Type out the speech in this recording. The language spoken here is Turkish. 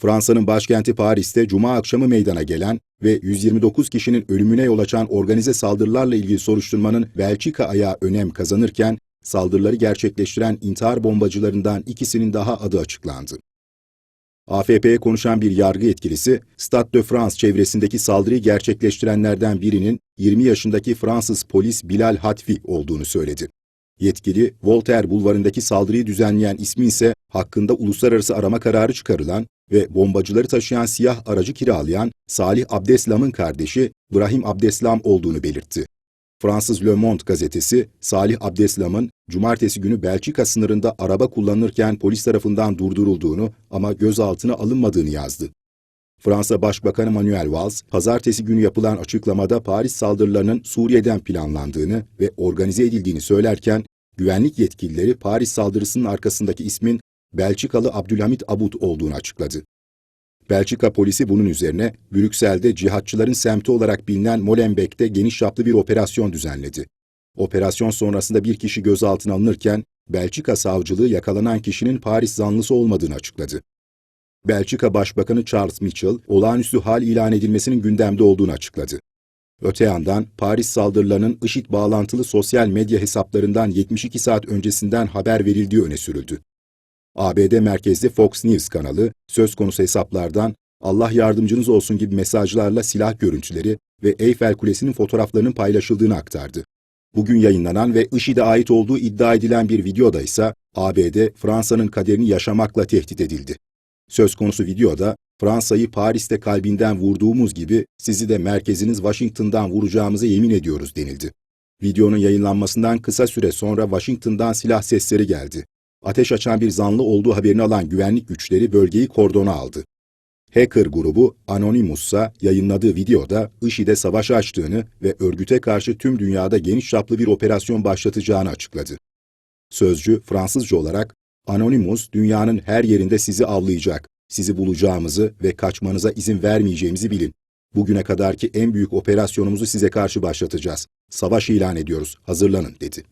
Fransa'nın başkenti Paris'te cuma akşamı meydana gelen ve 129 kişinin ölümüne yol açan organize saldırılarla ilgili soruşturmanın Belçika ayağı önem kazanırken, saldırıları gerçekleştiren intihar bombacılarından ikisinin daha adı açıklandı. AFP'ye konuşan bir yargı yetkilisi, Stade de France çevresindeki saldırıyı gerçekleştirenlerden birinin 20 yaşındaki Fransız polis Bilal Hatfi olduğunu söyledi. Yetkili, Voltaire bulvarındaki saldırıyı düzenleyen ismi ise hakkında uluslararası arama kararı çıkarılan ve bombacıları taşıyan siyah aracı kiralayan Salih Abdeslam'ın kardeşi Brahim Abdeslam olduğunu belirtti. Fransız Le Monde gazetesi, Salih Abdeslam'ın cumartesi günü Belçika sınırında araba kullanırken polis tarafından durdurulduğunu ama gözaltına alınmadığını yazdı. Fransa Başbakanı Manuel Valls, pazartesi günü yapılan açıklamada Paris saldırılarının Suriye'den planlandığını ve organize edildiğini söylerken, güvenlik yetkilileri Paris saldırısının arkasındaki ismin Belçikalı Abdülhamit Abud olduğunu açıkladı. Belçika polisi bunun üzerine Brüksel'de cihatçıların semti olarak bilinen Molenbeek'te geniş çaplı bir operasyon düzenledi. Operasyon sonrasında bir kişi gözaltına alınırken Belçika savcılığı yakalanan kişinin Paris zanlısı olmadığını açıkladı. Belçika Başbakanı Charles Michel, olağanüstü hal ilan edilmesinin gündemde olduğunu açıkladı. Öte yandan Paris saldırılarının IŞİD bağlantılı sosyal medya hesaplarından 72 saat öncesinden haber verildiği öne sürüldü. ABD merkezli Fox News kanalı söz konusu hesaplardan Allah yardımcınız olsun gibi mesajlarla silah görüntüleri ve Eyfel Kulesi'nin fotoğraflarının paylaşıldığını aktardı. Bugün yayınlanan ve IŞİD'e ait olduğu iddia edilen bir videoda ise ABD Fransa'nın kaderini yaşamakla tehdit edildi. Söz konusu videoda Fransa'yı Paris'te kalbinden vurduğumuz gibi sizi de merkeziniz Washington'dan vuracağımıza yemin ediyoruz denildi. Videonun yayınlanmasından kısa süre sonra Washington'dan silah sesleri geldi. Ateş açan bir zanlı olduğu haberini alan güvenlik güçleri bölgeyi kordona aldı. Hacker grubu Anonymous'a yayınladığı videoda IŞİD'e savaş açtığını ve örgüte karşı tüm dünyada geniş çaplı bir operasyon başlatacağını açıkladı. Sözcü Fransızca olarak Anonymous dünyanın her yerinde sizi avlayacak, sizi bulacağımızı ve kaçmanıza izin vermeyeceğimizi bilin. Bugüne kadarki en büyük operasyonumuzu size karşı başlatacağız. Savaş ilan ediyoruz, hazırlanın dedi.